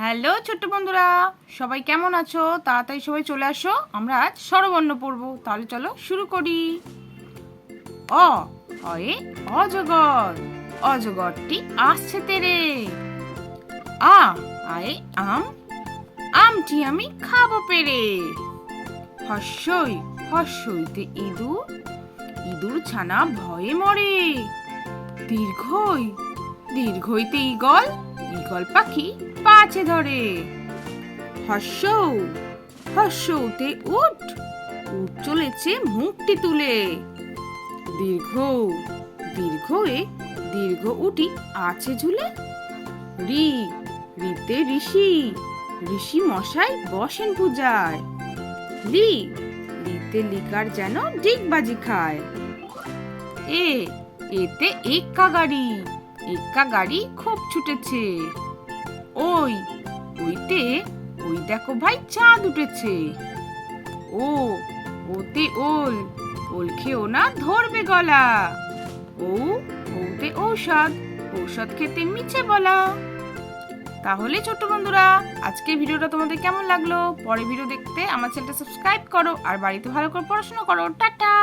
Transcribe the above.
Hello ছোট্ট বন্ধুরা, সবাই কেমন আছো? তাড়াতাড়ি সবাই চলে আসো, আমরা আজ স্বরবর্ণ পড়ব। তাহলে চলো শুরু করি। অ, অয়ে, অজগর। অজগরটি আসছে তেরে। আ, আয়ে, আম। আমটি আমি খাব পেরে। হর্ষই হর্ষইতে ইঁদুর। ইঁদুর ছানা ভয়ে মরে। দীর্ঘই, দীর্ঘইতে ঈগল। ঈগল পাখি পাছে ধরে। হর্ষ, হর্ষতে উঠ উঠ চলেছে মুখটি তুলে। দীর্ঘ দীর্ঘয়ে দীর্ঘ উটি আছে ঝুলে। রি, রিতে ঋষি ঋষি মশাই বসেন পূজায়। লি লিতে লিকার যেন ডিগবাজি খায়। এ, এতে এক্কা গাড়ি এক্কা গাড়ি খুব ছুটেছে। ওই, ওইতে, ওই দেখো ভাই চাঁদ উঠেছে। ও, ওতে ওল ওল খেও না ধরবে গলা। ও, ওতে ঔষধ ঔষধ খেতে মিছে বলা। তাহলে ছোট্ট বন্ধুরা, আজকের ভিডিওটা তোমাদের কেমন লাগল? পরে ভিডিও দেখতে আমার চ্যানেলটা সাবস্ক্রাইব করো আর বাড়িতে ভালো করে পড়াশোনা করো। টাটা!